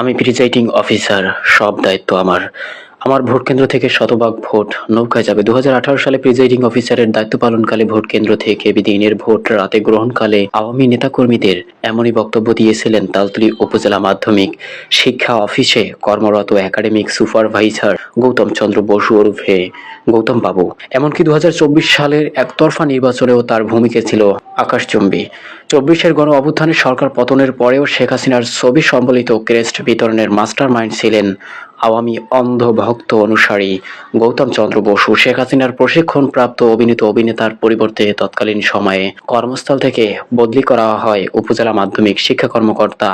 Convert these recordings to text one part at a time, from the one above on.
আমি presiding officer সব দায়িত্ব আমার। আমার ভোট কেন্দ্র থেকে শতভাগ ভোট নৌকায় যাবে। দু হাজার আঠারো সালে প্রিজাইডিং অফিসারের দায়িত্ব পালনকালে ভোট কেন্দ্র থেকে দিনের ভোট রাতে গ্রহণকালে আওয়ামী নেতাকর্মীদের এমনই বক্তব্য দিয়েছিলেন তালতলি উপজেলা মাধ্যমিক শিক্ষা অফিসে কর্মরত একাডেমিক সুপারভাইজার গৌতম চন্দ্র বসু ওরফে গৌতম বাবু। এমনকি দু হাজার চব্বিশ সালের একতরফা নির্বাচনেও তার ভূমিকা ছিল আকাশচুম্বী। চব্বিশের গণ অভ্যুত্থানে সরকার পতনের পরেও শেখ হাসিনার ছবি সম্বলিত ক্রেস্ট বিতরণের মাস্টার মাইন্ড ছিলেন আওয়ামী অন্ধ ভক্ত অনুসারী গৌতম চন্দ্র বসু, শেখ হাসিনার প্রশিক্ষণপ্রাপ্ত অভিনীত অভিনেতার পরিবর্তে তৎকালীন সময়ে কর্মস্থল থেকে বদলি করা হয় উপজেলা মাধ্যমিক শিক্ষা কর্মকর্তা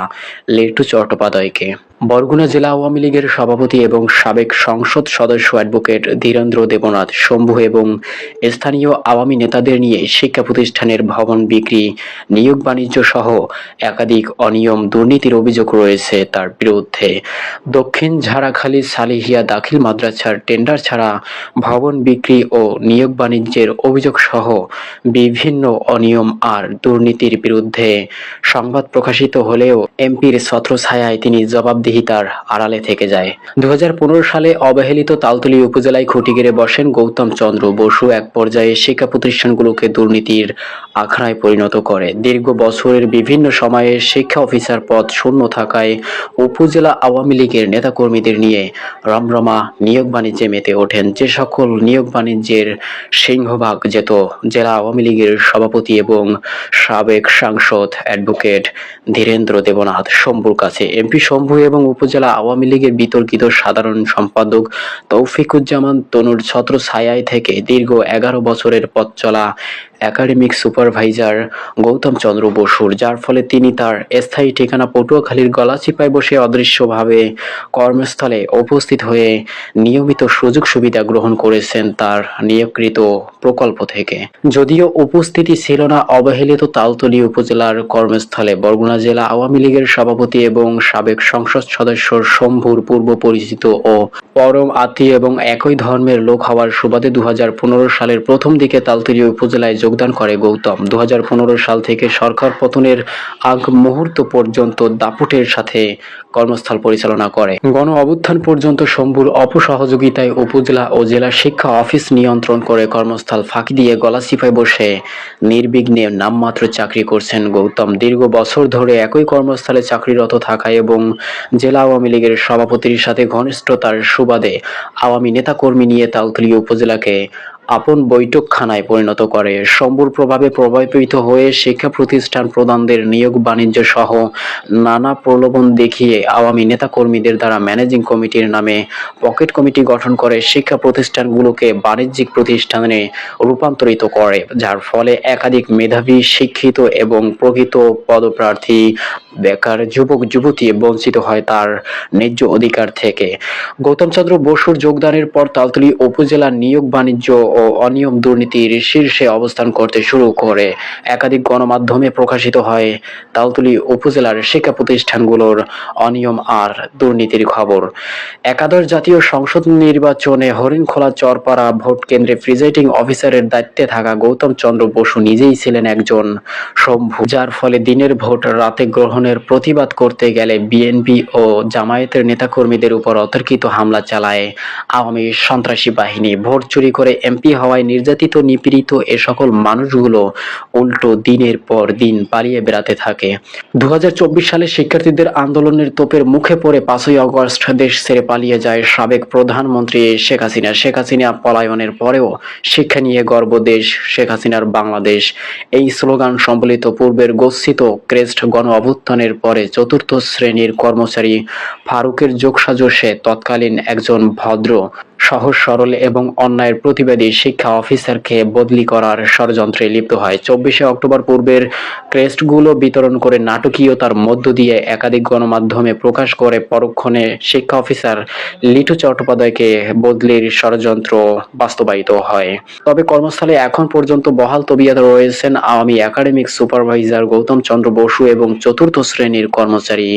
লেটু চট্টোপাধ্যায়কে। বরগুনা জেলা আওয়ামী লীগের সভাপতি এবং সাবেক সংসদ সদস্য অ্যাডভোকেট ধীরেন্দ্র দেবনাথ, শম্ভু এবং স্থানীয় আওয়ামী নেতাদের নিয়ে শিক্ষা প্রতিষ্ঠানের ভবন বিক্রি, নিয়োগ বাণিজ্য সহ একাধিক অনিয়ম দুর্নীতির অভিযোগ রয়েছে তার বিরুদ্ধে। দক্ষিণ ঝাড়াখালী সালিহিয়া দাখিল মাদ্রাসার টেন্ডার ছাড়া ভবন বিক্রি ও নিয়োগ বাণিজ্যের অভিযোগ সহ বিভিন্ন অনিয়ম আর দুর্নীতির বিরুদ্ধে সংবাদ প্রকাশিত হলেও এমপির ছত্রছায়ায় তিনি জবাবদিহিতার আড়ালে থেকে যায়। দুহাজার পনেরো সালে অবহেলিত তালতলী উপজেলায় খুঁটি গেড়ে বসেন গৌতম চন্দ্র বসু। এক পর্যায়ে শিক্ষা প্রতিষ্ঠানগুলোকে দুর্নীতির আখড়ায় পরিণত করে। দীর্ঘ বছরের বিভিন্ন সময়ে শিক্ষা অফিসার পদ শূন্য থাকায় উপজেলা আওয়ামী লীগের নেতাকর্মীদের নিয়ে রমরমা নিয়োগ বাণিজ্যে মেতে ওঠেন। যে সকল নিয়োগ বাণিজ্যের সিংহভাগ যেত, জেলা আওয়ামী লীগের সভাপতি এবং সাবেক সাংসদ অ্যাডভোকেট ধীরেন্দ্র দেবনাথ শম্ভুর কাছে। এমপি শম্ভু এবং উপজেলা আওয়ামী লীগের বিতর্কিত সাধারণ সম্পাদক তৌফিকুজ্জামান তনুর ছত্র ছায়ায় থেকে দীর্ঘ এগারো বছরের পথ চলা একাডেমিক সুপারভাইজার গৌতম চন্দ্র বসুর, যার ফলে তিনি তার স্থায়ী ঠিকানা পটুয়াখালীর গলাচিপায় বসে অদৃশ্যভাবে কর্মস্থলে উপস্থিত হয়ে নিয়মিত সুযোগ সুবিধা গ্রহণ করেছেন তার নিয়োগকৃত প্রকল্প থেকে। যদিও উপস্থিতি ছিল না, অবহেলিত তালতলী উপজেলার কর্মস্থলে বরগুনা জেলা আওয়ামী লীগের সভাপতি এবং সাবেক সংসদ সদস্য শম্ভুর পূর্ব পরিচিত ও পরম আত্মীয় এবং একই ধর্মের লোক হওয়ার সুবাদে দু হাজার পনেরো সালের প্রথম দিকে তালতলী উপজেলায় যোগদান করে গৌতম। দু সাল থেকে সরকার পতনের আগ মুহূর্ত পর্যন্ত দাপুটের সাথে কর্মস্থল পরিচালনা করে। গণ অভ্যুত্থান পর্যন্ত শম্ভুর অপসহযোগিতায় উপজেলা ও জেলা শিক্ষা অফিস নিয়ন্ত্রণ করে কর্মস্থল ফাঁকি দিয়ে গলাচিপায় বসে নির্বিঘ্নে নামমাত্র চাকরি করছেন গৌতম। দীর্ঘ বছর ধরে একই কর্মস্থলে চাকরিরত থাকা এবং জেলা আওয়ামী লীগের সভাপতির সাথে ঘনিষ্ঠতার সুবাদে আওয়ামী নেতাকর্মী নিয়ে তালতলী উপজেলাকে আপন বৈঠকখানায় পরিণত করে। শম্ভুর প্রভাবে প্রভাবিত হয়ে শিক্ষা প্রতিষ্ঠান প্রদানদের নিয়োগ বাণিজ্য সহ নানা প্রলোভন দেখিয়ে আওয়ামী নেতাকর্মীদের দ্বারা ম্যানেজিং কমিটির নামে পকেট কমিটি গঠন করে শিক্ষা প্রতিষ্ঠানগুলোকে বাণিজ্যিক প্রতিষ্ঠানে রূপান্তরিত করে, যার ফলে একাধিক মেধাবী, শিক্ষিত এবং প্রকৃত পদপ্রার্থী, বেকার যুবক, যুবতী বঞ্চিত হয় তার ন্যায্য অধিকার থেকে। গৌতম চন্দ্র বসুর যোগদানের পর তালতলী উপজেলার নিয়োগ বাণিজ্য ও অনিয়ম দুর্নীতির শীর্ষে অবস্থান করতে শুরু করে। একাধিক গণমাধ্যমে প্রকাশিত হয় তালতলী উপজেলার শিক্ষা প্রতিষ্ঠানগুলোর অনিয়ম আর দুর্নীতির খবর। একাদশ জাতীয় সংসদ নির্বাচনে হরিণখোলা চরপাড়া ভোট কেন্দ্রে প্রিজাইডিং অফিসারের দায়িত্বে থাকা গৌতম চন্দ্র বসু নিজেই ছিলেন একজন শম্ভু, যার ফলে দিনের ভোট রাতে গ্রহণের প্রতিবাদ করতে গেলে বিএনপি ও জামায়াতের নেতাকর্মীদের উপর অতর্কিত হামলা চালায় আওয়ামী সন্ত্রাসী বাহিনী। ভোট চুরি করে এমপি হওয়ায় নির্যাতিত, নিপীড়িত এ সকল মানুষগুলো উল্টো দিনের পর দিন পালিয়ে বেড়াতে থাকে। দু সালে শিক্ষার্থীদের আন্দোলনের তোপের মুখে পড়ে পাঁচই অগস্ট দেশ ছেড়ে পালিয়ে যায় সাবেক প্রধানমন্ত্রী শেখ হাসিনা। শেখ হাসিনা পলায়নের পরেও শিক্ষা নিয়ে গর্ব দেশ শেখ হাসিনার বাংলাদেশ। এই স্লোগান সম্বলিত পূর্বের গচ্ছিত ক্রেস্ট গণ অভ্যুত্থানের পরে চতুর্থ শ্রেণির কর্মচারী ফারুকের যোগসাজশে তৎকালীন একজন ভদ্র সহজ, সরল এবং অন্যায়ের প্রতিবাদী শিক্ষা অফিসারকে বদলি করার ষড়যন্ত্রে লিপ্ত হয়। চব্বিশে অক্টোবর পূর্বের ক্রেস্টগুলো বিতরণ করে নাটকীয়তার মধ্য দিয়ে একাধিক গণমাধ্যমে প্রকাশ করে পরক্ষণে শিক্ষা অফিসার লিটু চট্টোপাধ্যায়কে বদলির ষড়যন্ত্র বাস্তবায়িত হয়। তবে কর্মস্থলে এখন পর্যন্ত বহাল তবিয়ত রয়েছেন আওয়ামী একাডেমিক সুপারভাইজার গৌতম চন্দ্র বসু এবং চতুর্থ শ্রেণির কর্মচারী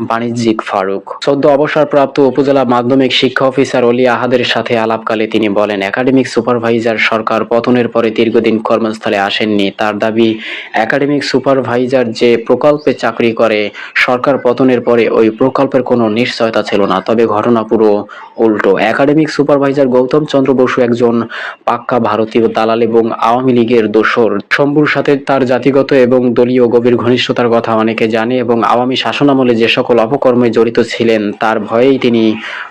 বাণিজ্যিক ফারুক। সদ্য অবসরপ্রাপ্ত উপজেলা মাধ্যমিক শিক্ষা অফিসার অলি আহাদের সাংবাদিকদের সাথে আলাপকালে তিনি বলেন, একাডেমিক সুপারভাইজার সরকার পতনের পরে দীর্ঘদিন কর্মস্থলে আসেননি। তার দাবি, একাডেমিক সুপারভাইজার যে প্রকল্পে চাকরি করে, সরকার পতনের পরে ওই প্রকল্পের কোনো নিশ্চয়তা ছিল না। তবে ঘটনা পুরো উল্টো। একাডেমিক সুপারভাইজার গৌতম চন্দ্র বসু একজন পাক্কা ভারতীয় দালাল এবং আওয়ামী লীগের দোসর শম্ভুর সাথে তার জাতিগত এবং দলীয় গভীর ঘনিষ্ঠতার কথা অনেকে জানে এবং আওয়ামী শাসনামলে যে সকল অপকর্মে জড়িত ছিলেন, তার ভয়েই তিনি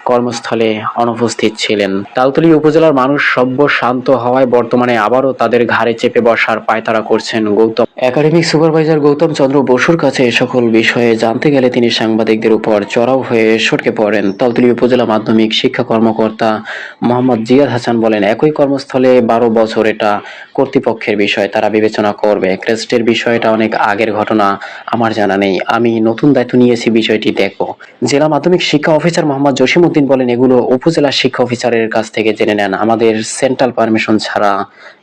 কর্মস্থলে অনুপস্থিত ছিলেন। তালতলী উপজেলার মানুষ সভ্য শান্ত হওয়ায় বর্তমানে আবারও তাদের ঘাড়ে চেপে বসার পায়তারা করছেন গৌতম। একাডেমিক সুপারভাইজার গৌতম চন্দ্র বসুর কাছে এ সকল বিষয়ে জানতে গেলে তিনি সাংবাদিকদের উপর চড়াও হয়ে সটকে পড়েন। তালতলী উপজেলা মাধ্যমিক শিক্ষা কর্মকর্তা মোহাম্মদ জিয়াদ হাসান বলেন, একই কর্মস্থলে বারো বছর এটা কর্তৃপক্ষের বিষয়, তারা বিবেচনা করবে। ক্রেস্টের বিষয়টা অনেক আগের ঘটনা, আমার জানা নেই। আমি নতুন দায়িত্ব নিয়েছি, বিষয়টি দেখব। জেলা মাধ্যমিক শিক্ষা অফিসার মোহাম্মদ জসিমউদ্দিন বলেন, এগুলো উপজেলা শিক্ষা অফিসারের কাছ থেকে জেনে নেন। আমাদের সেন্ট্রাল পারমিশন ছাড়া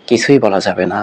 কিছুই বলা যাবে না।